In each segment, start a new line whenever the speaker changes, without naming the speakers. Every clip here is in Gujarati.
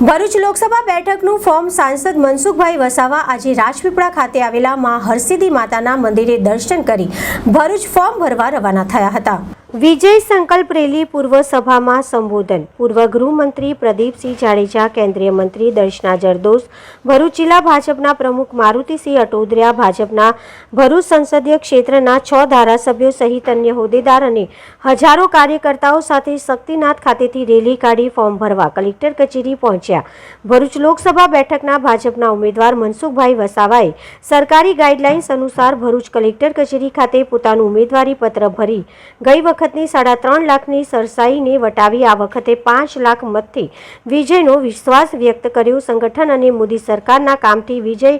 ભરૂચ લોકસભા બેઠકનું ફોર્મ સાંસદ મનસુખભાઈ વસાવા આજે રાજપીપળા ખાતે આવેલા મા હરસિદ્ધિ માતાના મંદિરે દર્શન કરી ભરૂચ ફોર્મ ભરવા રવાના થયા હતા. વિજય સંકલ્પ રેલી પૂર્વ સભામાં સંબોધન. પૂર્વ ગૃહમંત્રી પ્રદીપસિંહ જાડેજા, કેન્દ્રીય મંત્રી દર્શના જરદોસ, ભરૂચ જિલ્લા ભાજપના પ્રમુખ મારુતિસિંહ અટોદરિયા ભાજપના ભરૂચ સંસદીય ક્ષેત્રના છ ધારાસભ્યો સહિત અન્ય હોદ્દેદાર અને હજારો કાર્યકર્તાઓ સાથે શક્તિનાથ ખાતેથી રેલી કાઢી ફોર્મ ભરવા કલેક્ટર કચેરી પહોંચ્યા. ભરૂચ લોકસભા બેઠકના ભાજપના ઉમેદવાર મનસુખભાઈ વસાવાએ સરકારી ગાઈડલાઇન્સ અનુસાર ભરૂચ કલેક્ટર કચેરી ખાતે પોતાનું ઉમેદવારી પત્ર ભરી ગઈ વખતની સાડા ત્રણ લાખની સરસાઈને વટાવી આ વખતે પાંચ લાખ મતથી વિજયનો વિશ્વાસ વ્યક્ત કર્યો. સંગઠન અને મોદી સરકારના કામથી વિજય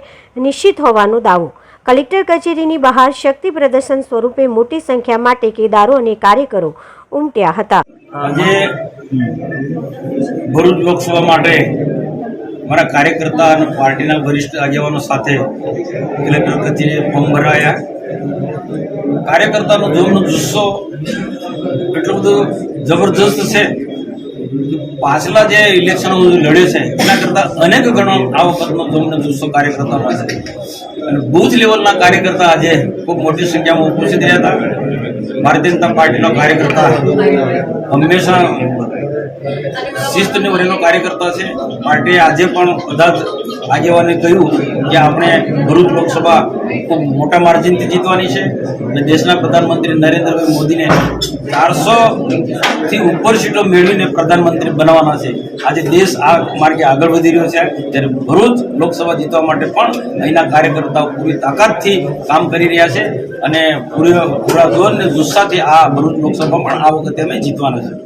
નિશ્ચિત હોવાનો દાવો. કલેક્ટર કચેરીની બહાર શક્તિ પ્રદર્શન સ્વરૂપે મોટી સંખ્યામાં ટેકેદારો અને કાર્યકરો ઉમટ્યા હતા.
આજે ભરૂચ લોકસભા માટે મારા કાર્યકર્તા અને પાર્ટીના વરિષ્ઠ આગેવાનો સાથે કલેક્ટર કચેરીએ ફોર્મ ભરાયા. કાર્યકર્તાનો જોમનો જુસ્સો એટલો બધું જબરજસ્ત છે. પાછલા જે ઇલેક્શન લડે છે, એના કરતા અનેક ગણો આ વખતનો તમને જુસ્સો કાર્યકર્તામાં છે. અને બુથ લેવલના કાર્યકર્તા આજે ખૂબ મોટી સંખ્યામાં ઉપસ્થિત રહ્યા હતા. ભારતીય જનતા પાર્ટીનો કાર્યકર્તા હંમેશા શિસ્તને વરેલો કાર્યકર્તા છે. માટે આજે પણ બધા જ આગેવાને કહ્યું કે આપણે ભરૂચ લોકસભા ખૂબ મોટા માર્જિનથી જીતવાની છે અને દેશના પ્રધાનમંત્રી નરેન્દ્રભાઈ મોદીને ચારસોથી ઉપર સીટો મેળવીને પ્રધાનમંત્રી બનાવવાના છે. આજે દેશ આ માર્ગે આગળ વધી રહ્યો છે. ત્યારે ભરૂચ લોકસભા જીતવા માટે પણ અહીંના કાર્યકર્તાઓ પૂરી તાકાતથી કામ કરી રહ્યા છે અને પૂરી પૂરા જોર અને જુસ્સાથી આ ભરૂચ લોકસભા પણ આ વખતે અમે જીતવાના છે.